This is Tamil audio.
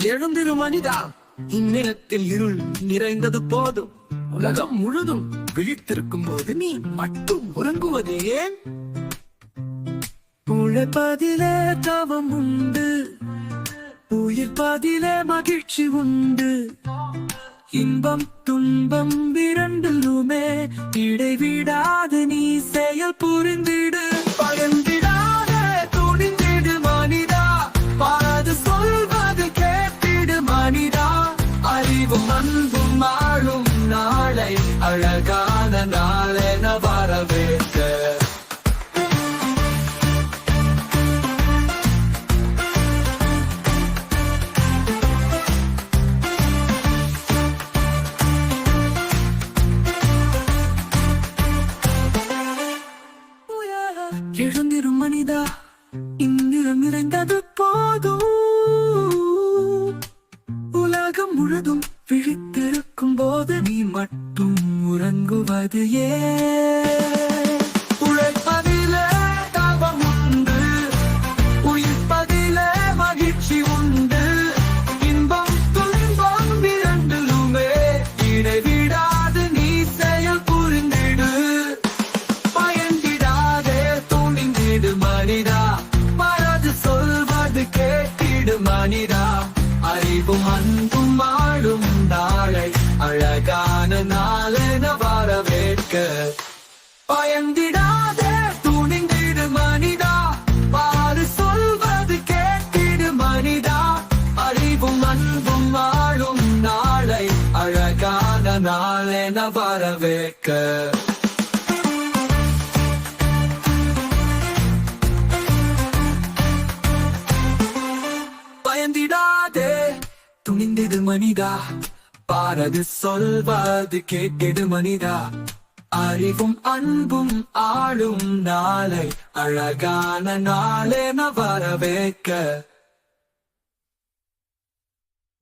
எழுந்திரு மனிதா இந்நிலத்தில் இருள் நிறைந்தது போதும். உலகம் முழுதும் விழித்திருக்கும் போது நீ மட்டும் உறங்குவது. ஏன் உழைப்பதிலே தவம் உண்டு உயிர்ப்பதிலே மகிழ்ச்சி உண்டு. இன்பம் துன்பம் இரண்டிலுமே இடைவிடாது நீ செயல் புரிந்திடு. அறிவும் அன்பும் ஆளும் நாளை. அழகான நாளென வரவேற்க. எழுந்திரும் மனிதா இந்திரம் நிறைந்தது போதும். போது நீ மட்டும் உறங்குவது ஏன்? உழைப்பதிலே தவம் உண்டு. உயிர்ப்பதில மகிழ்ச்சி உண்டு. இன்பம் துன்பம் இரண்டிலுமே இடைவிடாது நீ செயல் புரிந்திடு. பயந்திடாதே துணிந்திடு மனிதா. மனது சொல்வது கேட்டிடு மனிதா. அறிவும் அன்பும் வாழும் நாளை. அழகான நாளென வரவேற்க. பயந்திடாதே துணிந்திடு மனிதா. பாரு சொல்வது கேட்டிடு மனிதா. அறிவும் அன்பும் வாழும் நாளை. அழகான நாளென வரவேற்க. பயந்திடாதே. துணிந்தது மனிதா. பாரது சொல்வது கேட்டது மனிதா. அறிவும் அன்பும் ஆளும் நாளை. அழகான நாளென வரவேற்க.